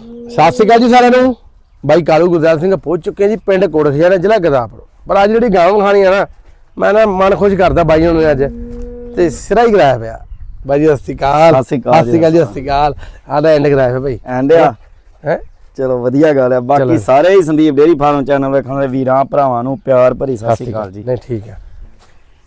ਸਤਿ ਸ਼੍ਰੀ ਅਕਾਲ ਜੀ ਸਾਰਿਆਂ ਨੂੰ। ਬਾਈ ਕਾਲੂ ਗੁਰਦਾਸ ਸਿੰਘ ਪਹੁੰਚ ਚੁੱਕੇ ਜੀ ਪਿੰਡ ਕੋਟਖਿਆਣਾ ਜ਼ਿਲ੍ਹਾ ਗਦਾਪੁਰ। ਪਰ ਅੱਜ ਜਿਹੜੀ ਗਾਂ ਖਾਣੀ ਆ ਨਾ ਮੈਂ ਨਾ ਮਨ ਖੁਸ਼ ਕਰਦਾ ਬਾਈ ਨੂੰ ਅੱਜ। ਤੇ ਸਿਰਾ ਹੀ ਕਰਾਇਆ ਪਿਆ। ਬਾਈ ਜੀ ਸਤਿ ਸ਼੍ਰੀ ਅਕਾਲ। ਸਤਿ ਸ਼੍ਰੀ ਅਕਾਲ ਸਤਿ ਸ਼੍ਰੀ ਅਕਾਲ ਜੀ ਸਤਿ ਸ਼੍ਰੀ ਅਕਾਲ। ਆਦਾ ਐਂਡ ਕਰਾਇਆ ਪਿਆ ਬਾਈ। ਐਂਡ ਆ। ਹੈ? ਚਲੋ ਵਧੀਆ ਗੱਲ ਆ। ਬਾਕੀ ਸਾਰੇ ਹੀ ਸੰਦੀਪ ਡੇਰੀ ਫਾਰਮ ਚੈਨਲ ਵੇਖਣ ਵਾਲੇ ਵੀਰਾਂ ਭਰਾਵਾਂ ਨੂੰ ਪਿਆਰ ਭਰੀ ਸਤਿ ਸ਼੍ਰੀ ਅਕਾਲ ਜੀ। ਨਹੀਂ ਠੀਕ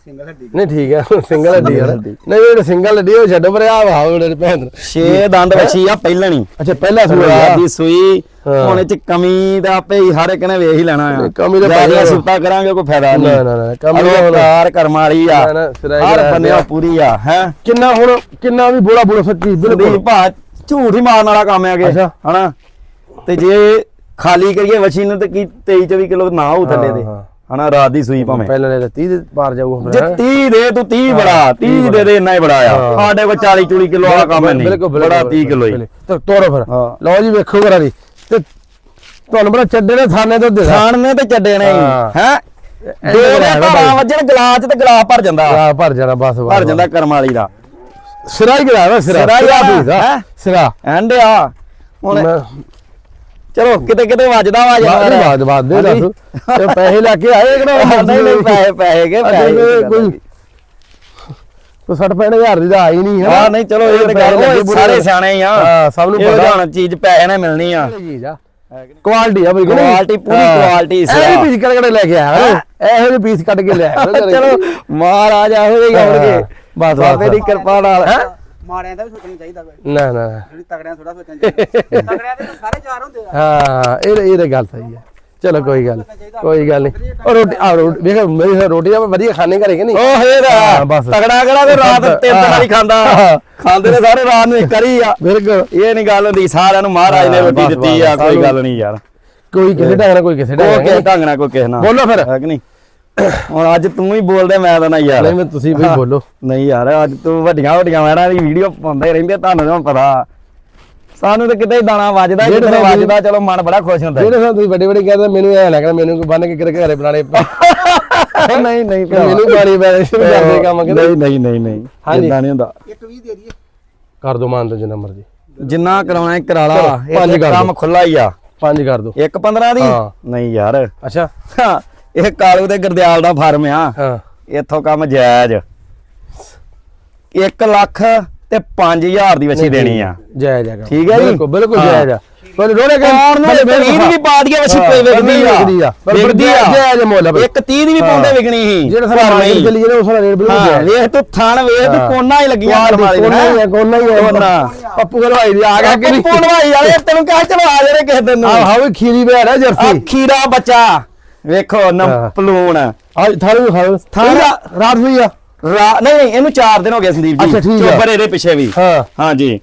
ਹੈ ਨਹੀਂ ਠੀਕ ਹੈ ਸਿੰਗਲ ਹੱਡੀ ਹੱਡੀ। ਨਹੀਂ ਜਿਹੜੇ ਸਿੰਗਲ ਹੱਡੀ ਉਹ ਛੱਡੋ ਪਰ ਆ ਵਾਹ ਮੇਰੇ ਭੈਣ। ਛੇ ਦੰਦ ਵੱਛੀ ਆ ਪਹਿਲਣੀ। ਅੱਛਾ ਪਹਿਲਾ ਸੂਆ ਦੀ ਸੂਈ। ਹਾਂ। ਹੁਣ ਇਹ ਚ ਕਮੀ ਤਾਂ ਆਪੇ ਹੀ ਹਰ ਇੱਕ ਨੇ ਵੇਖ ਹੀ ਲੈਣਾ ਆ। ਨਹੀਂ, ਕਮੀ ਤਾਂ ਜ਼ਿਆਦਾ ਭਾਈ ਸੁੱਤਾ ਕਰਾਂਗੇ ਕੋਈ ਫਾਇਦਾ ਨਹੀਂ। ਨਾ, ਨਾ, ਕਮੀ ਹੁਣ- ਕਾਰ ਕਰਮ ਵਾਲੀ ਆ। ਨਾ, ਨਾ, ਸਿਰਾ ਹੀ ਹਰ ਪਿਆ। ਪੂਰੀ ਆ ਹੈ? ਕਿੰਨਾ ਹੁਣ ਕਿੰਨਾ ਵੀ ਬੋਲਾ ਬੋਲਾ ਸੱਚੀ ਬਿਲਕੁਲ। ਭਾ ਝੂਠ ਹੀ ਮਾਰਨ ਵਾਲਾ ਕੰਮ ਹੈ ਕਿ ਅੱਛਾ। ਹਨਾ? ਤੇ ਜੇ ਖਾਲੀ ਕਰੀਏ ਵੱਛੀ ਨੂੰ ਤੇ ਕੀ 23 24 ਕਿਲੋ ਨਾ ਹੋਊ ਥੱਲੇ ਦੇ। ਹਾਂ, ਹਾਂ। ਹਨਾ ਰਾਤ ਦੀ ਸੂਈ ਭਾਵੇਂ। ਪਹਿਲਾਂ ਨੇ 30 ਦੇ ਪਾਰ ਜਾਊਗਾ ਜੇ 30 ਦੇ ਤੂੰ 30 ਬੜਾ 30 ਦੇ ਦੇ ਇੰਨਾ ਹੀ ਬੜਾ ਆ। ਸਾਡੇ ਕੋਲ 40 ਚੂੜੀ ਕਿਲੋ ਵਾਲਾ ਕੰਮ ਨਹੀਂ। ਬੜਾ 30 ਕਿਲੋ ਹੀ। ਤੇ ਤੋਰੋ ਫਿਰ। ਲਓ ਜੀ ਵੇਖੋ ਘਰਾਂ ਦੀ ਤੇ ਤੁਹਾਨੂੰ ਬੜਾ ਚੱਡੇ ਨੇ ਥਾਣੇ ਤੋਂ ਦੇ ਨੇ ਤੇ ਚੱਡੇ ਨੇ ਹਾਂ। ਦੋ ਦੇ ਬਾਈ। ਵੱਜਣ ਗਲਾਸ ਤੇ ਗਲਾਸ ਭਰ ਜਾਂਦਾ। ਆ ਭਰ ਜਾਣਾ ਬਸ ਭਰ ਜਾਂਦਾ ਕਰਮ ਵਾਲੀ ਦਾ। ਸਿਰਾ ਹੀ ਕਰਾਇਆ ਸਿਰਾ। ਸਿਰਾ ਹੀ ਆ, ਐਂਡ ਆ। ਹੁਣ ਚਲੋ ਕਿਤੇ ਕਿਤੇ ਵੱਜਦਾ ਵਾ ਯਾਰ। ਬਾਅਦ ਬਾਅਦ ਦੇ। ਦੱਸ ਤੇ ਪੈਸੇ ਲੈ ਕੇ ਆਏ ਕਿ ਨਾ? ਨਹੀਂ ਨਹੀਂ ਪੈਸੇ ਪੈਸੇ ਕੇ ਪੈਸੇ ਕੋਈ ਕੋਈ 60 ਪੈਣ ਹਜ਼ਾਰ ਦੀ ਤਾਂ ਆਈ ਨਹੀਂ ਹੈ ਨਹੀਂ ਚਲੋ ਇਹ ਤਾਂ ਗੱਲ ਸਾਰੇ ਸਿਆਣੇ ਆ। ਹਾਂ ਸਭ ਨੂੰ ਇਹ ਪਤਾ। ਹੁਣ ਚੀਜ਼ ਪੈਸੇ ਨਾਲ ਮਿਲਣੀ ਆ। ਕੁਆਲਿਟੀ ਆ? ਬਈ Quality, ਪੂਰੀ quality ਇਹ ਸਿਰਾ। ਪੀਸ ਕੱਢ ਕੇ ਲੈ ਕੇ ਆਇਆ ਇਹੋ ਜਿਹੇ ਪੀਸ ਕੱਢ ਕੇ ਲੈ ਆਇਆ ਚਲੋ ਮਹਾਰਾਜ ਇਹੋ ਜਿਹੇ ਆਉਣਗੇ ਬਸ, ਬਸ, ਬਾਬੇ ਦੀ ਕਿਰਪਾ ਨਾਲ ਹੈਂ? ਮਾੜਿਆਂ ਦਾ ਵੀ ਸੋਚਣਾ ਚਾਹੀਦਾ ਕੋਈ ਨਾ ਨਾ ਨਾ। ਜਿਹੜੀ ਤਗੜਿਆਂ ਥੋੜਾ ਸੋਚਣਾ ਚਾਹੀਦਾ। ਤਗੜਿਆਂ ਦੇ ਤਾਂ ਸਾਰੇ ਚਾਰ ਹੁੰਦੇ ਆ। ਹਾਂ ਇਹ ਇਹ ਤਾਂ ਗੱਲ ਸਹੀ ਹੈ ਚਲੋ ਕੋਈ ਗੱਲ ਨੀ, ਕੋਈ ਗੱਲ ਨਹੀਂ ਉਹ ਰੋਟੀ ਆ ਰੋਟੀ ਵੇਖ ਮੇਰੀ ਰੋਟੀ ਆ ਵਧੀਆ ਖਾਣੇ ਘਰੇ ਕਿ ਨਹੀਂ? ਉਹ ਹਾਂ, ਇਹਦਾ ਬਸ। ਤਗੜਾ ਕਿਹੜਾ ਤੇ ਰਾਤ ਤਿੰਨ ਹਾਂ। ਵਾਰੀ ਖਾਂਦਾ। ਹਾਂ। ਖਾਂਦੇ ਨੇ ਸਾਰੇ ਰਾਤ ਨੂੰ ਇੱਕ ਵਾਰੀ ਆ। ਬਿਲਕੁਲ। ਇਹ ਨਹੀਂ ਗੱਲ ਹੁੰਦੀ ਸਾਰਿਆਂ ਨੂੰ ਮਹਾਰਾਜ ਨੇ ਹਾਂ, ਰੋਟੀ ਬਸ, ਦਿੱਤੀ ਬਸ, ਆ ਕੋਈ ਸਾਨੂੰ- ਗੱਲ ਨਹੀਂ ਯਾਰ। ਕੋਈ ਕਿਸੇ ਢੰਗ ਨਾਲ ਕੋਈ ਕਿਸੇ ਢੰਗ ਉਹ ਨਾਲ ਕਿਸੇ ਢੰਗ ਨਾਲ ਕੋਈ ਕਿਸੇ ਨਾਲ। ਬੋਲੋ ਫਿਰ। ਹੈ ਕਿ ਨਹੀਂ? ਹੁਣ ਅੱਜ ਤੂੰ ਹੀ ਬੋਲਦੇ ਮੈਂ ਤਾਂ ਨਾ ਯਾਰ। ਨਹੀਂ ਮੈਂ ਤੁਸੀਂ ਵੀ। ਬੋਲੋ। ਨਹੀਂ ਯਾਰ ਅੱਜ ਤੂੰ ਵੱਡੀਆਂ ਵੱਡੀਆਂ ਮੈਨਾਂ ਦੀ ਵੀਡੀਓ ਪਾਉਂਦੇ ਰਹਿੰਦੇ ਤੁਹਾਨੂੰ ਤਾਂ ਪਤਾ? ਸਾਨੂੰ ਤਾਂ ਕਿਤੇ ਹੀ ਦਾਣਾ ਵੱਜਦਾ ਸਾਨੂੰ- ਵੱਜਦਾ ਚਲੋ ਮਨ ਬੜਾ ਖੁਸ਼ ਹੁੰਦਾ। ਜਿਹੜੇ ਸਾਨੂੰ ਤੁਸੀਂ ਵੱਡੇ ਵੱਡੇ ਕਹਿੰਦੇ ਮੈਨੂੰ ਐ ਲੱਗਦਾ ਮੈਨੂੰ ਕੋਈ ਬੰਨ ਕੇ ਕਿਰ ਘਰੇ ਬਣਾ ਲੇ ਨਹੀਂ ਨਹੀਂ ਮੈਨੂੰ ਪਾਣੀ ਪੈ ਕਰਦੇ ਕੰਮ ਕਿਤੇ। ਨਹੀਂ ਨਹੀਂ ਨਹੀਂ ਨਹੀਂ ਹਾਂਜੀ। ਇਦਾਂ ਨਹੀਂ ਹੁੰਦਾ। ਇੱਕ 20 ਦੇ ਦਈਏ। ਕਰ ਦੋ ਮਾਨ ਤੋਂ ਜਿੰਨਾ ਮਰਜ਼ੀ। ਜਿੰਨਾ ਕਰਾਉਣਾ ਹੈ ਕਰਾ ਲਾ। ਕੰਮ ਖੁੱਲਾ ਹੀ ਆ। ਪੰਜ ਕਰ ਦੋ। ਇੱਕ 15 ਦੀ? ਹਾਂ। ਨਹੀਂ ਯਾਰ। ਅੱਛਾ। ਹਾਂ, ਇਹ ਕਾਲੂ ਤੇ ਗਰਦਿਆਲ ਦਾ ਫਾਰਮ ਆ। ਹਾਂ। ਇੱਥੋਂ ਕੰਮ ਜਾਇਜ਼। 1 ਲੱਖ ਤੇ 5000 ਦੀ ਵੱਛੀ ਦੇਣੀ ਆ। ਜੈ ਜੈ ਠੀਕ ਹੈ ਜੀ? ਬਿਲਕੁਲ ਬਿਲਕੁਲ ਹਾਂ। ਜੈ ਜੈ ਪਰ ਰੋੜੇ ਨੂੰ? ਇੱਕ 30 ਦੀ ਵੀ ਪਾ ਦਈਏ ਵੱਛੀ ਕੋਈ ਵਿਕਦੀ ਆ। ਵਿਕਦੀ ਆ। ਪਰ ਵਿਕਦੀ ਆ। ਜਾਇਜ਼ ਮੁੱਲ ਆ ਬਈ। ਇੱਕ 30 ਦੀ ਵੀ ਪਾਉਂਦੇ। ਵਿਕਣੀ ਸੀ। ਜਿਹੜਾ ਪਰ ਸਾਡਾ। ਮਾਰਕੀਟ ਚੱਲੀ ਜਿਹੜਾ ਉਸ ਦਾ ਰੇਟ ਬਿਲਕੁਲ ਹਾਂ ਜਾਇਜ਼ ਵੇਖ ਤੂੰ ਥਣ ਵੇਖ ਤੂੰ। ਕੋਨਾ ਹੀ ਲੱਗੀਆਂ ਕਰਮਾਲੀ ਕੋਨਾ ਹੀ ਹੈ ਕੋਨਾ ਹੀ ਕੋਨਾ। ਪੱਪੂ ਗਲਵਾਈ ਦੀ ਆ ਗਿਆ ਕਿ ਨਹੀਂ? ਪੂਣਵਾਈ ਵਾਲੇ ਤੈਨੂੰ ਕਹਿ ਚਲੋ ਆ ਜਿਹੜੇ ਕਿਸੇ ਦਿਨ ਨੂੰ। ਆ ਹਾਂ ਵੀ ਖੀਰੀ ਬੈਠ ਹੈ ਜਰਸੀ। ਦਾ ਬੱਚਾ। ਵੇਖੋ ਹਾਂ। ਨਮ ਪਲੂਣ। ਆ ਥਾਲੀ ਖਾਓ ਥਾਲੀ- ਰਾਤ ਹੋਈ ਆ। ਰਾ- ਨਹੀਂ ਨਹੀਂ ਇਹਨੂੰ 4 ਦਿਨ ਹੋ ਗਏ ਸੰਦੀਪ ਜੀ। ਠੀਕ ਆ। ਚੋਬਰ ਇਹਦੇ ਪਿੱਛੇ ਵੀ। ਹਾਂ। ਹਾਂਜੀ।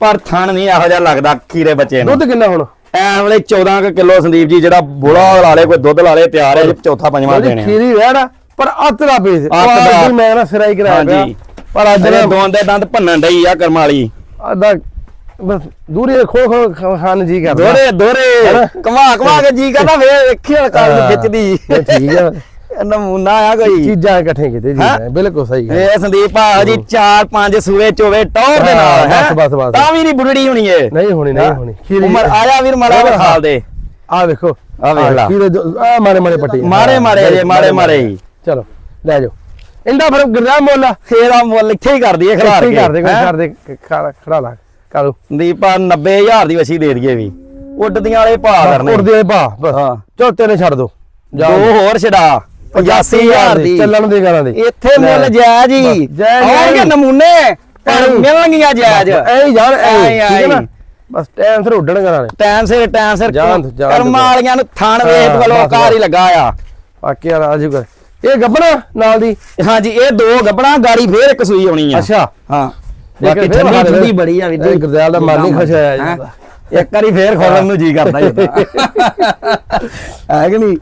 ਪਰ ਥਣ ਨਹੀਂ ਇਹੋ ਜਿਹਾ ਲੱਗਦਾ ਖੀਰੇ ਬੱਚੇ ਨੂੰ। ਦੁੱਧ ਕਿੰਨਾ ਹੁਣ? ਐ ਵੇਲੇ 14 ਕੁ ਕਿਲੋ ਸੰਦੀਪ ਜੀ ਜਿਹੜਾ ਬੋਲਾ ਲਾ ਲੇ ਕੋਈ ਦੁੱਧ ਲਾ ਲੇ ਤਿਆਰ ਹੈ ਜੀ ਚੌਥਾ ਪੰਜਵਾਂ ਦੇਣੇ ਆ। ਖੀਰੀ ਆ ਪਰ ਅੱਤ ਦਾ ਪੀਸ। ਅੱਤ ਦਾ। ਅੱਜ ਮੈਂ ਨਾ ਸਿਰਾਈ ਕਰਾਇਆ ਪਿਆ। ਪਰ ਅੱਜ ਨਾ ਦੋਨ ਦੇ ਦੰਦ ਭੰਨਣ ਡਈ ਆ ਕਰਮ ਵਾਲੀ। ਅੱਧਾ ਬਸ ਦੂਰੀ ਖੋ ਖੋ ਖਾਣ ਜੀ ਕਰਦਾ। ਦੋਰੇ ਦੋਰੇ? ਕਮਾ ਕਮਾ ਕੇ ਜੀ ਕਰਦਾ ਵੇ ਵੇਖੀ ਹਲਕਾ। ਖਿੱਚਦੀ। ਠੀਕ ਆ। ਨਮੂਨਾ ਆ ਕੋਈ। ਚੀਜ਼ਾਂ ਇਕੱਠੇ ਕੀਤੇ ਜੀ ਬਿਲਕੁਲ ਸਹੀ ਗੱਲ। ਇਹ ਸੰਦੀਪ ਆ ਜੀ ਚਾਰ ਪੰਜ ਸੂਏ ਚੋਵੇ ਟੌਰ ਦੇ ਨਾਲ ਬਸ, ਹੈਂ? ਬਸ, ਬਸ। ਤਾਂ ਵੀ ਨਹੀਂ ਬੁੜੜੀ ਹੋਣੀ ਏ ਨਹੀਂ ਹੋਣੀ ਨਹੀਂ ਹੋਣੀ। ਖੀਰੀ ਉਮਰ ਆਇਆ ਵੀਰ ਮਾੜਾ ਖਾਲ ਦੇ। ਆ ਵੇਖੋ। ਆਹ ਵੇਖ ਲਾ। ਖੀਰੇ ਆ ਮਾਰੇ ਮਾਰੇ ਪੱਟੀ। ਮਾਰੇ ਮਾਰੇ ਜੇ ਮਾਰੇ ਮਾਰੇ। ਚਲੋ ਲੈ ਜਾਓ। ਇੰਦਾ ਫਿਰ ਗਰਦਾਮ ਮੁੱਲ ਫੇਰ ਆ ਮੁੱਲ ਇੱਥੇ ਹੀ ਕਰਦੀ ਏ ਖਿਲਾਰ ਇੱਥੇ ਹੀ ਕੇ। ਕਰ ਦੇ ਕੋਈ ਹੈਂ? ਕਰ ਦੇ ਖੜਾ ਖੜਾ ਲਾ। ਕਾਲੂ ਸੰਦੀਪ ਆ 90000 ਦੀ ਵਸੀ ਦੇ ਦਈਏ ਵੀ। ਉੱਡਦੀਆਂ ਵਾਲੇ ਭਾਅ ਕਰਨੇ। ਉੜਦੇ ਭਾ ਬਸ। ਹਾਂ। ਚੋ ਤੇਨੇ ਛੱਡ ਦੋ। ਦੋ ਹੋਰ ਛਡਾ। 85000 ਦੀ। ਚੱਲਣ ਦੇ ਕਰਾਂ ਦੇ। ਇੱਥੇ ਮੁੱਲ ਜਾਇਜ਼ ਹੀ। ਆਉਣਗੇ। ਨਮੂਨੇ ਪਰ। ਮਿਲਣਗੀਆਂ ਜਾਇਜ਼। ਐ ਯਾਰ ਐ ਠੀਕ ਹੈ ਨਾ। ਬਸ ਟਾਈਮ ਸਿਰ ਉੱਡਣ ਕਰਾਂ ਦੇ। ਟਾਈਮ ਸਿਰ ਟਾਈਮ ਸਿਰ ਕਰਮਾਂ। ਵਾਲੀਆਂ ਨੂੰ ਥਾਣ ਵੇਖ ਵੱਲੋਂ ਬਸ, ਕਾਰ ਹੀ। ਲੱਗਾ ਆ। ਬਾਕੀ ਯਾਰ ਆਜੂ ਕਰ ਇਹ ਗੱਬਣਾ ਨਾਲ ਦੀ? ਹਾਂਜੀ ਇਹ ਦੋ ਗੱਬਣਾ ਗਾੜੀ ਫੇਰ ਇੱਕ ਸੂਈ ਆਉਣੀ ਆ। ਅੱਛਾ। ਹਾਂ। ਬਾਕੀ ਠੰਡੀ ਠੰਡੀ ਬੜੀ ਆ ਵੀਰ ਗੁਰਦਿਆਲ ਦਾ ਮਨ ਨਹੀਂ ਖੁਸ਼ ਹੋਇਆ ਜੀ? ਇੱਕ ਵਾਰੀ ਫੇਰ ਖੋਲਣ ਨੂੰ ਜੀ ਕਰਦਾ ਜੀ ਹੈ ਕਿ ਨਹੀਂ?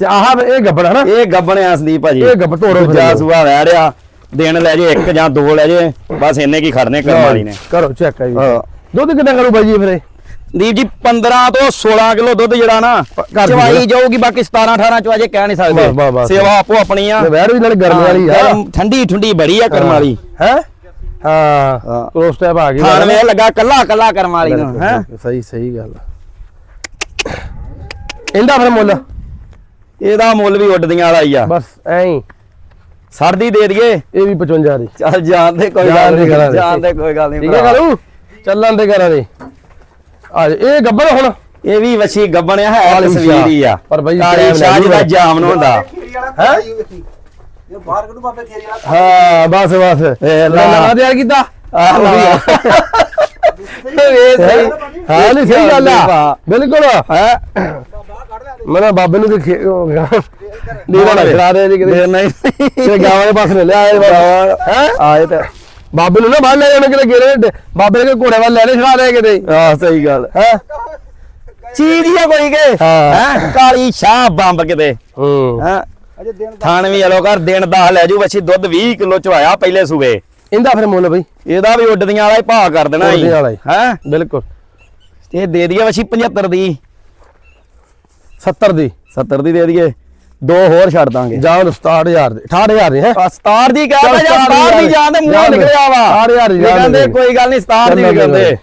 ਤੇ ਆਹ ਇਹ ਗੱਬੜ ਹਨਾ ਇਹ ਗੱਬਣਿਆ ਸੰਦੀਪ ਭਾਜੀ। ਇਹ ਗੱਬ ਤੋੜੋ ਲਓ। ਸੂਆ ਰਹਿ ਰਿਹਾ। ਦਿਨ ਲੈ ਜੇ ਇੱਕ ਜਾਂ ਦੋ ਲੈ ਜੇ। ਬਸ ਇੰਨੇ ਕੀ ਖੜਨੇ ਕਰਮ ਵਾਲੀ ਨੇ। ਕਰੋ ਚੈੱਕ ਹੈ ਜੀ। ਦੁੱਧ ਕਿੰਨਾ ਕਰੂ ਜੀ ਫਿਰ ਇਹ? ਦੀਪ ਜੀ 15 ਤੋਂ 16 ਕਿਲੋ ਦੁੱਧ ਜਿਹੜਾ ਨਾ। ਚਵਾਈ ਜਾਊਗੀ ਬਾਕੀ 17 18 ਚ ਅਜੇ ਕਹਿ ਨਹੀਂ ਸਕਦੇ। ਸੇਵਾ ਆਪੋ ਆਪਣੀ ਆ। ਵੈੜ ਵੀ ਨਾਲ ਗਰਮੀ ਵਾਲੀ ਆ। ਠੰਡੀ ਠੰਡੀ ਬੜੀ ਆ ਕਰਮ ਵਾਲੀ। ਹੈ? ਹਾਂ ਹਾਂ। ਕ੍ਰੋਸ ਟੈਪ ਆ ਗਈ। ਥਾਣ ਵੇ ਲੱਗਾ ਕੱਲਾ ਕੱਲਾ ਕਰਮ ਵਾਲੀ ਨੂੰ ਹੈ? ਸਹੀ ਸਹੀ ਗੱਲ। ਇਹਦਾ ਫਿਰ ਮੁੱਲ? ਇਹਦਾ ਮੁੱਲ ਵੀ ਉੱਡਦੀਆਂ ਵਾਲਾ ਹੀ ਆ। ਬਸ ਐਂ ਹੀ। ਸਰਦੀ ਦੇ ਦਈਏ। ਇਹ ਵੀ 55 ਦੀ। ਚੱਲ ਜਾਣ ਦੇ ਕੋਈ ਜਾਣ ਗੱਲ ਦੇ ਨਹੀਂ ਦੇ। ਜਾਣ ਦੇ ਕੋਈ ਗੱਲ ਨਹੀਂ ਠੀਕ ਹੈ ਕਰੂ ਚੱਲਣ ਦੇ ਕਰਾਂ ਦੇ। ਆ ਜਾ, ਇਹ ਗੱਬਰ ਹੁਣ। ਇਹ ਵੀ ਵਛੀ ਗੱਬਣਿਆ ਹੈ ਕਾਲੀ ਤਸਵੀਰ ਹੀ ਆ। ਪਰ ਬਈ ਕਾਲੀ ਟਾਈਮ ਸ਼ਾਹ ਲੱਗੂਗਾ। ਜਿਹਦਾ ਜਾਮਨ ਹੁੰਦਾ। ਖੇਰੀ ਵਾਲਾ ਭਰਾ ਜੀ ਵੇਖੀ। ਇਹ ਬਾਹਰ ਕੱਢੂ ਬਾਬੇ ਖੇਰੀ ਵਾਲਾ ਹਾਂ ਬਸ ਬਸ। ਇਹ ਲਾ। ਨਵਾਂ ਤਿਆਰ ਕੀਤਾ? ਆਹ ਲਾ। ਵੇ ਸਹੀ ਹਾਂ ਨਹੀਂ ਸਹੀ ਗੱਲ ਆ। ਵਾਹ। ਬਿਲਕੁਲ। ਹੈ? ਲਿਆ ਮੈਂ ਬਾਬੇ ਨੂੰ ਦੇਖੇ ਨੀਰਾ ਨਾ ਕਰਾ ਦੇ ਜੀ ਦੇ ਕਿਤੇ। ਨਹੀਂ। ਤੇ ਗਾਵਾਂ ਦੇ ਪਾਸੇ ਲੈ ਆਏ ਹੈ? ਆਏ ਤੇ। ਬਾਬੇ ਨੂੰ ਨਾ ਬਾਹਰ ਲੈ ਜਾਣ ਕਿਤੇ ਗੇਰੇ ਬਾਬੇ ਨੇ ਘੋੜੇ ਵੱਲ ਲੈ ਲੈ ਛੜਾ ਦੇ ਕਿਤੇ। ਆ ਸਹੀ ਗੱਲ। ਹੈ? ਚੀਜ਼ ਹੀ ਆ ਕੋਈ ਕੇ। ਹਾਂ। ਹੈ? ਕਾਲੀ ਸ਼ਾਹ ਬੰਬ ਕਿਤੇ। ਹੂੰ। ਹੈ? ਅਜੇ ਦਿਨ ਥਾਣ ਵੀ ਅਲੋ ਕਰ ਦਿਨ 10 ਲੈ ਜੂ ਵਛੀ ਦੁੱਧ 20 ਕਿਲੋ ਚਵਾਇਆ ਪਹਿਲੇ ਸੂਏ ਇਹਦਾ ਫਿਰ ਮੁੱਲ ਬਈ। ਇਹਦਾ ਵੀ ਉੱਡਦੀਆਂ ਵਾਲਾ ਹੀ ਭਾਅ ਕਰ ਦੇਣਾ ਵਾਲਾ ਹੀ। ਹੈ? ਬਿਲਕੁਲ। ਇਹ ਦੇ ਦਈਏ ਵਛੀ 75 ਦੀ। 70 ਦੀ। 70 ਦੀ ਦੇ ਦਈਏ। ਦੋ ਹੋਰ ਛੱਡ ਦਾਂਗੇ। ਜਾਂ 67000 ਦੀ। 68000 ਦੀ ਹੈ? ਆ ਸਤਾਰ ਦੀ ਕਹਤਾ ਚੱਲ ਜਾਂ ਸਤਾਰ ਸਤਾਰ ਦੀ ਦੀ। ਜਾਨ ਦੇ ਮੂੰਹੋਂ। ਨਿਕਲਿਆ ਵਾ। ਸਤਾਰ ਹਜ਼ਾਰ ਦੀ ਇਹ ਜਾਨ ਕਹਿੰਦੇ। ਕੋਈ ਗੱਲ ਨਹੀਂ ਸਤਾਰ ਦੀ ਵੀ ਕਹਿੰਦੇ।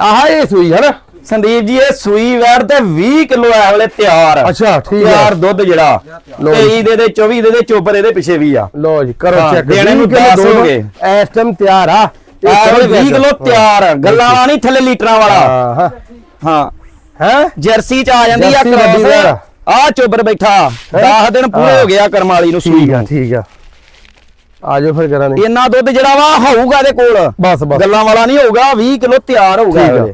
ਆਹ ਇਹ ਸੂਈ ਹੈ ਨਾ? ਸੰਦੀਪ ਜੀ ਇਹ ਸੂਈ ਵੈੜ ਤੇ 20 ਕਿਲੋ ਐ ਵੇਲੇ ਤਿਆਰ। ਅੱਛਾ ਠੀਕ ਤਿਆਰ ਹੈ ਦੁੱਧ ਜਿਹੜਾ। ਲਓ ਜੀ। 23 ਦੇ ਦੇ 24 ਦੇ ਦੇ ਚੋਬਰ ਇਹਦੇ ਪਿੱਛੇ ਵੀ ਆ। ਲੋ ਜੀ ਕਰੋ ਚੈੱਕ ਦੇਣੇ ਨੂੰ ਦਸ ਹੋ ਗਏ। ਇਸ ਟਾਈਮ ਤਿਆਰ ਆ। ਇਹ ਐ ਕਰੋ ਵੇਲੇ 20 check। ਕਿਲੋ ਤਿਆਰ। ਗੱਲਾਂ ਵਾਲਾ ਨਹੀਂ ਥੱਲੇ ਲੀਟਰਾਂ ਵਾਲਾ। ਹਾਂ ਹਾਂ। ਜਰਸੀ ਚ ਆ ਜਾਂਦੀ ਆ। ਕ੍ਰਾਸ ਆ ਚੋਬਰ ਬੈਠਾ। 10 ਦਿਨ ਪੂਰੇ ਹਾਂ। ਗਿਆ ਕਰਮ ਵਾਲੀ ਨੂੰ ਸੂਈ ਨੂੰ। ਠੀਕ ਆ। ਆ ਜਾਓ ਫਿਰ ਕਰਾਂਗੇ ਇੰਨਾ ਦੁੱਧ ਜਿਹੜਾ ਵਾ ਹੋਊਗਾ ਇਹਦੇ ਕੋਲ। ਬਸ ਬਸ। ਗੱਲਾਂ ਵਾਲਾ ਨਹੀਂ ਹੋਊਗਾ 20 ਕਿਲੋ ਤਿਆਰ ਹੋਊਗਾ।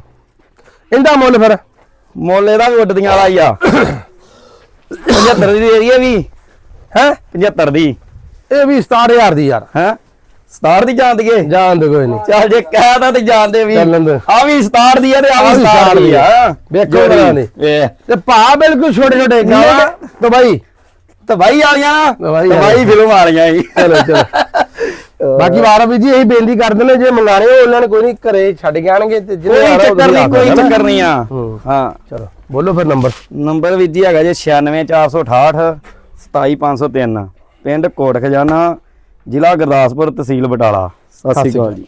ਇਹਦੇ। ਮੁੱਲ ਫਿਰ? ਮੁੱਲ ਇਹਦਾ ਵੀ ਉੱਡਦੀਆਂ ਵਾਲਾ ਹੀ ਆ। 75 ਦੀ ਦੇ ਵੀ। ਹੈ? 75 ਦੀ। ਇਹ ਵੀ 67000 ਦੀ ਯਾਰ। ਹੈ? 67 ਦੀ ਜਾਣ ਦਈਏ। ਜਾਣ ਦੇ ਕੋਈ ਨਹੀਂ ਚੱਲ ਜੇ ਕਹਿਦਾ ਤੇ ਜਾਣਦੇ ਵੀ। ਚੱਲਣ ਦੇ। ਆ ਵੀ 67 ਦੀ ਆ ਤੇ ਆ ਵੀ ਵੀ 67 ਦੀ ਆ। ਵੇਖੋ। ਭਰਾ ਨੇ। ਤੇ ਭਾ ਬਿਲਕੁਲ ਛੋਟੇ ਛੋਟੇ ਗਾਵਾਂ। ਤਾਂ ਬਾਈ ਤਬਾਈ ਵਾਲੀਆਂ। ਤਬਾਈ ਤਬਾਈ ਫਿਲਮ ਵਾਲੀਆਂ ਹੀ। ਚਲੋ ਚਲੋ। ਬਾਕੀ ਵਾਰਾ ਵੀ ਜੀ ਇਹੀ ਬੇਨਤੀ ਕਰਦੇ ਨੇ ਜੇ ਮੰਗਾਣੇ ਹੋ ਉਹਨਾਂ ਨੇ ਕੋਈ ਨਹੀਂ ਘਰੇ ਛੱਡ ਕੇ ਆਣਗੇ ਤੇ ਜਿਹਨੇ ਕੋਈ ਚੱਕਰ ਨਹੀਂ ਕੋਈ। ਚੱਕਰ ਨਹੀਂ ਆ। ਹੂੰ। ਹਾਂ। ਚਲੋ ਬੋਲੋ ਫਿਰ ਨੰਬਰ। ਨੰਬਰ ਵੀ ਜੀ ਹੈਗਾ ਜੀ 96468 27503 ਪਿੰਡ ਕੋਟ ਖਜ਼ਾਨਾ ਜ਼ਿਲ੍ਹਾ ਗੁਰਦਾਸਪੁਰ ਤਹਿਸੀਲ ਬਟਾਲਾ। ਸਤਿ ਸ਼੍ਰੀ ਅਕਾਲ ਜੀ।